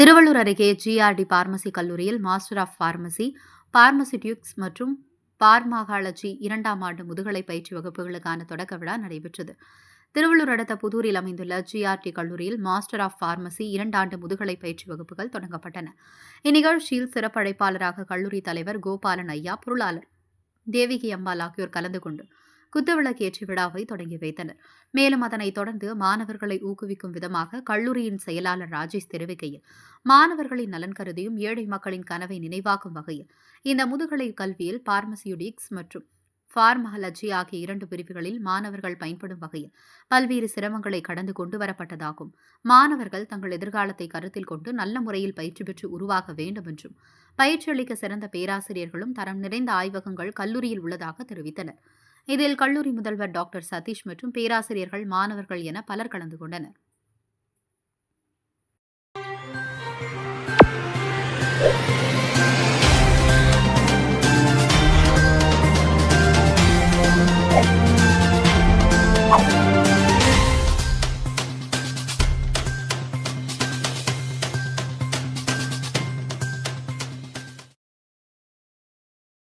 திருவள்ளூர் அருகே GRT pharmacy கல்லூரியில் master of pharmacy pharmaceutics மற்றும் பார்மாகாலஜி இரண்டாம் ஆண்டு முதுகலை பயிற்சி வகுப்புகளுக்கான தொடக்க விழா நடைபெற்றது. திருவள்ளூர் அடுத்த புதூரில் அமைந்துள்ள ஜிஆர்டி கல்லூரியில் மாஸ்டர் ஆஃப் பார்மசி இரண்டாண்டு முதுகலை பயிற்சி வகுப்புகள் தொடங்கப்பட்டன. இந்நிகழ்ச்சியில் சிறப்பழைப்பாளராக கல்லூரி தலைவர் கோபாலன் ஐயா பொருளாளர் தேவிகி அம்பாள் ஆகியோர் கலந்து கொண்டு குத்துவிளக்கேற்றி விழாவை தொடங்கி வைத்தனர். மேலும் அதனைத் தொடர்ந்து மாணவர்களை ஊக்குவிக்கும் விதமாக கல்லூரியின் செயலாளர் ராஜேஷ் தெரிவிக்கையில் மாணவர்களின் நலன் கருதியும் ஏழை மக்களின் கனவை நினைவாக்கும் வகையில் இந்த முதுகலை கல்வியில் பார்மசியூடிக்ஸ் மற்றும் ஃபார்மஹலஜி ஆகிய இரண்டு பிரிவுகளில் மாணவர்கள் பயன்படும் வகையில் பல்வேறு சிரமங்களை கடந்து கொண்டு வரப்பட்டதாகும். மாணவர்கள் தங்கள் எதிர்காலத்தை கருத்தில் கொண்டு நல்ல முறையில் பயிற்சி பெற்று உருவாக வேண்டும் என்றும் பயிற்சி அளிக்க சிறந்த பேராசிரியர்களும் தரம் நிறைந்த ஆய்வகங்கள் கல்லூரியில் உள்ளதாக தெரிவித்தனர். இதில் கல்லூரி முதல்வர் டாக்டர் சதீஷ் மற்றும் பேராசிரியர்கள் மாணவர்கள் என பலர் கலந்து கொண்டனர்.